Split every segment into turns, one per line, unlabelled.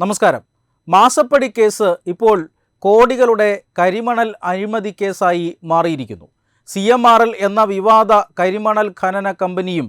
നമസ്കാരം. മാസപ്പടി കേസ് ഇപ്പോൾ കോടികളുടെ കരിമണൽ അഴിമതി കേസായി മാറിയിരിക്കുന്നു. സി എം ആർ എൽ എന്ന വിവാദ കരിമണൽ ഖനന കമ്പനിയും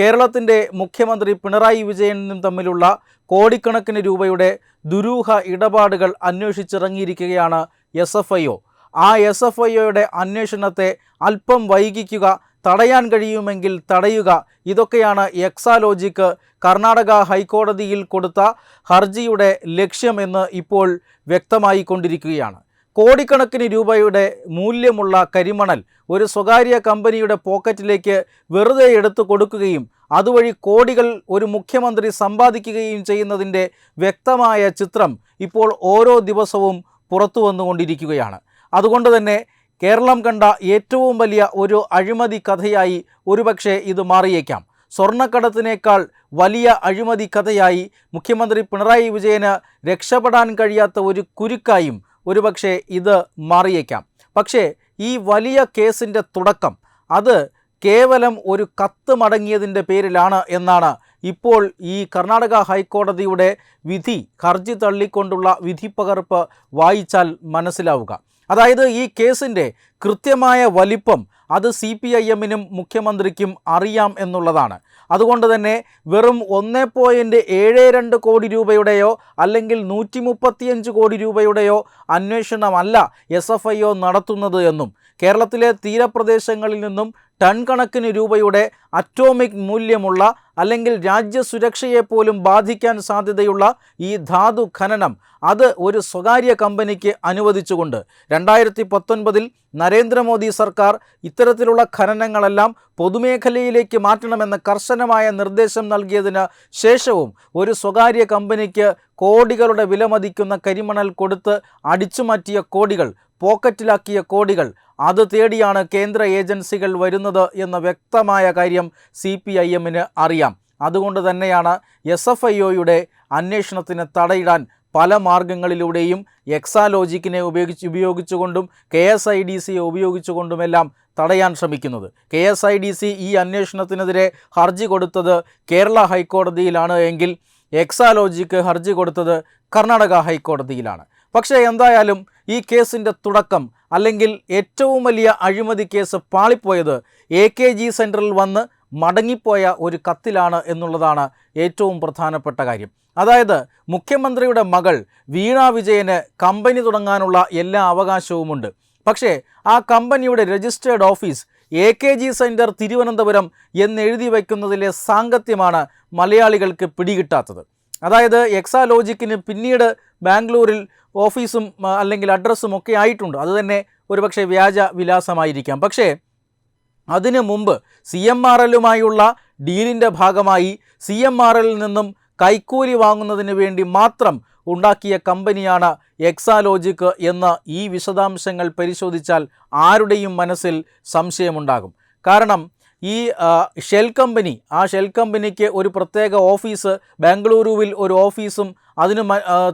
കേരളത്തിന്റെ മുഖ്യമന്ത്രി പിണറായി വിജയനും തമ്മിലുള്ള കോടിക്കണക്കിന് രൂപയുടെ ദുരൂഹ ഇടപാടുകൾ അന്വേഷിച്ചിറങ്ങിയിരിക്കുകയാണ് എസ് എഫ് ഐ ഒ. ആ എസ് എഫ് ഐ ഒയുടെ അന്വേഷണത്തെ അല്പം വൈകിക്കുക തടയാൻ കഴിയുമെങ്കിൽ തടയുക. ഇതൊക്കെയാണ് എക്സാലോജിക്ക് കർണാടക ഹൈക്കോടതിയിൽ കൊടുത്ത ഹർജിയുടെ ലക്ഷ്യമെന്ന് ഇപ്പോൾ വ്യക്തമായി കൊണ്ടിരിക്കുകയാണ്. കോടിക്കണക്കിന് രൂപയുടെ മൂല്യമുള്ള കരിമണൽ ഒരു സ്വകാര്യ കമ്പനിയുടെ പോക്കറ്റിലേക്ക് വെറുതെ എടുത്തു കൊടുക്കുകയും അതുവഴി കോടികൾ ഒരു മുഖ്യമന്ത്രി സമ്പാദിക്കുകയും ചെയ്യുന്നതിന്റെ വ്യക്തമായ ചിത്രം ഇപ്പോൾ ഓരോ ദിവസവും പുറത്തു വന്നുകൊണ്ടിരിക്കുകയാണ്. അതുകൊണ്ട് തന്നെ കേരളം കണ്ട ഏറ്റവും വലിയ ഒരു അഴിമതി കഥയായി ഒരുപക്ഷെ ഇത് മാറിയേക്കാം. സ്വർണക്കടത്തിനേക്കാൾ വലിയ അഴിമതി കഥയായി മുഖ്യമന്ത്രി പിണറായി വിജയന് രക്ഷപ്പെടാൻ കഴിയാത്ത ഒരു കുരുക്കായും ഒരുപക്ഷെ ഇത് മാറിയേക്കാം. പക്ഷേ ഈ വലിയ കേസിന്റെ തുടക്കം അത് കേവലം ഒരു കത്ത് മടങ്ങിയതിന്റെ പേരിലാണ് എന്നാണ് ഇപ്പോൾ ഈ കർണാടക ഹൈക്കോടതിയുടെ വിധി ഹർജി തള്ളിക്കൊണ്ടുള്ള വിധി പകർപ്പ് വായിച്ചാൽ മനസ്സിലാവുക. അതായത് ഈ കേസിന്റെ കൃത്യമായ വലിപ്പം അത് സി പി ഐ എമ്മിനും മുഖ്യമന്ത്രിക്കും അറിയാം എന്നുള്ളതാണ്. അതുകൊണ്ട് തന്നെ വെറും ഒന്ന് പോയിന്റ് ഏഴ് രണ്ട് കോടി രൂപയുടെയോ അല്ലെങ്കിൽ നൂറ്റി മുപ്പത്തിയഞ്ച് കോടി രൂപയുടെയോ അന്വേഷണമല്ല എസ് എഫ് ഐ ഒ നടത്തുന്നത് എന്നും കേരളത്തിലെ തീരപ്രദേശങ്ങളിൽ നിന്നും ടൺ കണക്കിന് രൂപയുടെ അറ്റോമിക് മൂല്യമുള്ള അല്ലെങ്കിൽ രാജ്യസുരക്ഷയെ പോലും ബാധിക്കാൻ സാധ്യതയുള്ള ഈ ധാതു ഖനനം അത് ഒരു സ്വകാര്യ കമ്പനിക്ക് അനുവദിച്ചുകൊണ്ട്. രണ്ടായിരത്തി പത്തൊൻപതിൽ നരേന്ദ്രമോദി സർക്കാർ ഇത്തരത്തിലുള്ള ഖനനങ്ങളെല്ലാം പൊതുമേഖലയിലേക്ക് മാറ്റണമെന്ന കർശനമായ നിർദ്ദേശം നൽകിയതിന് ശേഷവും ഒരു സ്വകാര്യ കമ്പനിക്ക് കോടികളുടെ വിലമതിക്കുന്ന കരിമണൽ കൊടുത്ത് അടിച്ചുമാറ്റിയ കോടികൾ പോക്കറ്റിലാക്കിയ കോടികൾ. അത് തേടിയാണ് കേന്ദ്ര ഏജൻസികൾ വരുന്നത് എന്ന വ്യക്തമായ കാര്യം സി പി ഐ എമ്മിന് അറിയാം. അതുകൊണ്ട് തന്നെയാണ് എസ് എഫ് ഐ ഒയുടെ അന്വേഷണത്തിന് തടയിടാൻ പല മാർഗങ്ങളിലൂടെയും എക്സാലോജിക്കിനെ ഉപയോഗിച്ച് ഉപയോഗിച്ചുകൊണ്ടും കെ എസ് ഐ ഡി സിയെ ഉപയോഗിച്ചുകൊണ്ടുമെല്ലാം തടയാൻ ശ്രമിക്കുന്നത്. K S I D C ഈ അന്വേഷണത്തിനെതിരെ ഹർജി കൊടുത്തത് കേരള ഹൈക്കോടതിയിലാണ് എങ്കിൽ എക്സാലോജിക്ക് ഹർജി കൊടുത്തത് കർണാടക ഹൈക്കോടതിയിലാണ്. പക്ഷേ എന്തായാലും ഈ കേസിന്റെ തുടക്കം അല്ലെങ്കിൽ ഏറ്റവും വലിയ അഴിമതി കേസ് പാളിപ്പോയത് എ കെ ജി സെന്ററിൽ വന്ന് മടങ്ങിപ്പോയ ഒരു കത്തിലാണ് എന്നുള്ളതാണ് ഏറ്റവും പ്രധാനപ്പെട്ട കാര്യം. അതായത് മുഖ്യമന്ത്രിയുടെ മകൾ വീണ വിജയന് കമ്പനി തുടങ്ങാനുള്ള എല്ലാ അവകാശവുമുണ്ട്. പക്ഷേ ആ കമ്പനിയുടെ registered office A K G centre Thiruvananthapuram എന്നെഴുതി വയ്ക്കുന്നതിലെ സാങ്കത്യമാണ് മലയാളികൾക്ക് പിടികിട്ടാത്തത്. അതായത് എക്സാലോജിക്കിന് പിന്നീട് ബാംഗ്ലൂരിൽ ഓഫീസും അല്ലെങ്കിൽ അഡ്രസ്സും ഒക്കെ ആയിട്ടുണ്ട്. അതുതന്നെ ഒരുപക്ഷെ വ്യാജ വിലാസമായിരിക്കാം. പക്ഷേ അതിനു മുമ്പ് സി എം ആർ എല്ലുമായുള്ള ഡീലിന്റെ ഭാഗമായി സി എം ആർ എല്ലിൽ നിന്നും കൈക്കൂലി വാങ്ങുന്നതിന് വേണ്ടി മാത്രം ഉണ്ടാക്കിയ കമ്പനിയാണ് എക്സാലോജിക്ക് എന്ന ഈ വിശദാംശങ്ങൾ പരിശോധിച്ചാൽ ആരുടെയും മനസ്സിൽ സംശയമുണ്ടാകും. കാരണം ഈ ഷെൽ കമ്പനി ആ ഷെൽ കമ്പനിക്ക് ഒരു പ്രത്യേക ഓഫീസ് ബാംഗ്ലൂരുവിൽ ഒരു ഓഫീസും അതിന്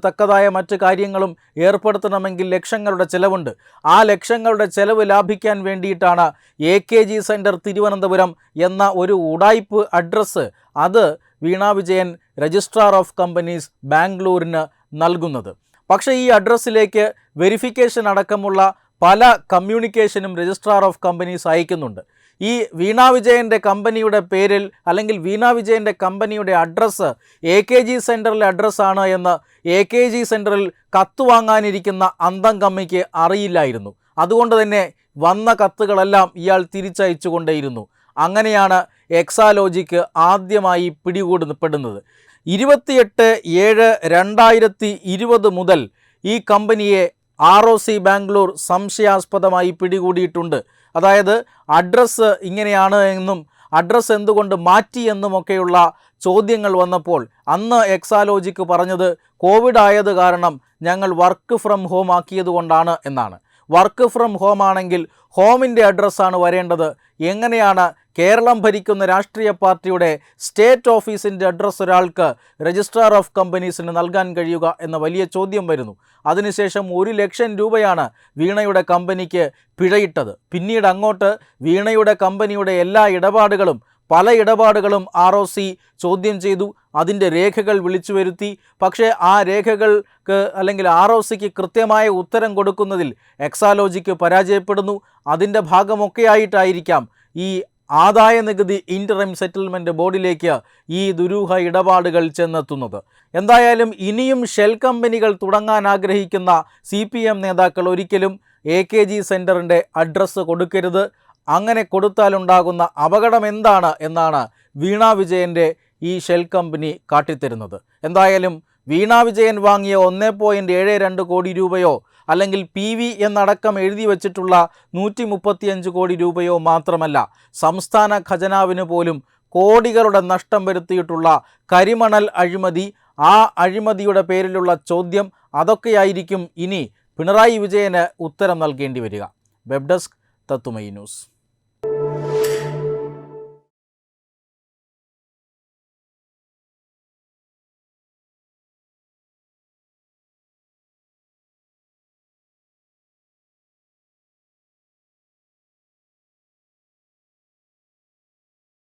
തക്കതായ മറ്റ് കാര്യങ്ങളും ഏർപ്പെടുത്തണമെങ്കിൽ ലക്ഷങ്ങളുടെ ചിലവുണ്ട്. ആ ലക്ഷങ്ങളുടെ ചിലവ് ലാഭിക്കാൻ വേണ്ടിയിട്ടാണ് A K G centre Thiruvananthapuram എന്ന ഒരു ഉടായ്പ് അഡ്രസ്സ് അത് Veena Vijayan registrar of companies ബാംഗ്ലൂരിന് നൽകുന്നത്. പക്ഷേ ഈ അഡ്രസ്സിലേക്ക് വെരിഫിക്കേഷൻ അടക്കമുള്ള പല കമ്മ്യൂണിക്കേഷനും രജിസ്ട്രാർ ഓഫ് കമ്പനീസ് അയക്കുന്നുണ്ട്. ഈ വീണ വിജയന്റെ കമ്പനിയുടെ പേരിൽ അല്ലെങ്കിൽ വീണ വിജയന്റെ കമ്പനിയുടെ അഡ്രസ്സ് എ കെ ജി സെന്ററിലെ അഡ്രസ്സാണ് എന്ന് എ കെ ജി സെന്ററിൽ കത്ത് വാങ്ങാനിരിക്കുന്ന അന്തം കമ്മിക്ക് അറിയില്ലായിരുന്നു. അതുകൊണ്ട് തന്നെ വന്ന കത്തുകളെല്ലാം ഇയാൾ തിരിച്ചയച്ചു കൊണ്ടേയിരുന്നു അങ്ങനെയാണ് എക്സാലോജിക്ക് ആദ്യമായി പിടികൂടപ്പെടുന്നത്. ഇരുപത്തിയെട്ട് ഏഴ് രണ്ടായിരത്തി ഇരുപത് മുതൽ ഈ കമ്പനിയെ ആർ ഒ സി ബാംഗ്ലൂർ സംശയാസ്പദമായി പിടികൂടിയിട്ടുണ്ട്. അതായത് അഡ്രസ്സ് ഇങ്ങനെയാണ് എന്നും അഡ്രസ്സ് എന്തുകൊണ്ട് മാറ്റി എന്നുമൊക്കെയുള്ള ചോദ്യങ്ങൾ വന്നപ്പോൾ അന്ന് എക്സാലോജിക്ക് പറഞ്ഞത് കോവിഡ് ആയത് കാരണം ഞങ്ങൾ വർക്ക് ഫ്രം ഹോം ആക്കിയതുകൊണ്ടാണ് എന്നാണ്. വർക്ക് ഫ്രം ഹോം ആണെങ്കിൽ ഹോമിന്റെ അഡ്രസ്സാണ് വരേണ്ടത്. എങ്ങനെയാണ് കേരളം ഭരിക്കുന്ന രാഷ്ട്രീയ പാർട്ടിയുടെ സ്റ്റേറ്റ് ഓഫീസിന്റെ അഡ്രസ്സ് ഒരാൾക്ക് രജിസ്ട്രാർ ഓഫ് കമ്പനീസിന് നൽകാൻ കഴിയുക എന്ന വലിയ ചോദ്യം വരുന്നു. അതിനുശേഷം ഒരു ലക്ഷം രൂപയാണ് വീണയുടെ കമ്പനിക്ക് പിഴയിട്ടത്. പിന്നീട് അങ്ങോട്ട് വീണയുടെ കമ്പനിയുടെ എല്ലാ ഇടപാടുകളും പല ഇടപാടുകളും ആർ ഒ സി ചോദ്യം ചെയ്തു. അതിന്റെ രേഖകൾ വിളിച്ചു വരുത്തി. പക്ഷേ ആ രേഖകൾക്ക് അല്ലെങ്കിൽ ആർ ഒ സിക്ക് കൃത്യമായ ഉത്തരം കൊടുക്കുന്നതിൽ എക്സാലോജിക്ക് പരാജയപ്പെടുന്നു. അതിന്റെ ഭാഗമൊക്കെയായിട്ടായിരിക്കാം ഈ ആദായ നികുതി ഇന്ററിം സെറ്റിൽമെന്റ് ബോർഡിലേക്ക് ഈ ദുരൂഹ ഇടപാടുകൾ ചെന്നെത്തുന്നത്. എന്തായാലും ഇനിയും ഷെൽ കമ്പനികൾ തുടങ്ങാൻ ആഗ്രഹിക്കുന്ന സി പി എം നേതാക്കൾ ഒരിക്കലും എ കെ ജി സെന്ററിന്റെ അഡ്രസ്സ് കൊടുക്കരുത്. അങ്ങനെ കൊടുത്താലുണ്ടാകുന്ന അപകടം എന്താണ് എന്നാണ് വീണ വിജയന്റെ ഈ ഷെൽ കമ്പനി കാട്ടിത്തരുന്നത്. എന്തായാലും വീണ വിജയൻ വാങ്ങിയ ഒന്ന് പോയിന്റ് ഏഴ് രണ്ട് കോടി രൂപയോ അല്ലെങ്കിൽ പി വി എന്നടക്കം എഴുതി വച്ചിട്ടുള്ള നൂറ്റി മുപ്പത്തിയഞ്ച് കോടി രൂപയോ മാത്രമല്ല സംസ്ഥാന ഖജനാവിന് പോലും കോടികളുടെ നഷ്ടം വരുത്തിയിട്ടുള്ള കരിമണൽ അഴിമതി ആ അഴിമതിയുടെ പേരിലുള്ള ചോദ്യം അതൊക്കെയായിരിക്കും ഇനി പിണറായി വിജയന് ഉത്തരം നൽകേണ്ടി വരിക. വെബ് ഡെസ്ക് തത്തുമൈ ന്യൂസ്.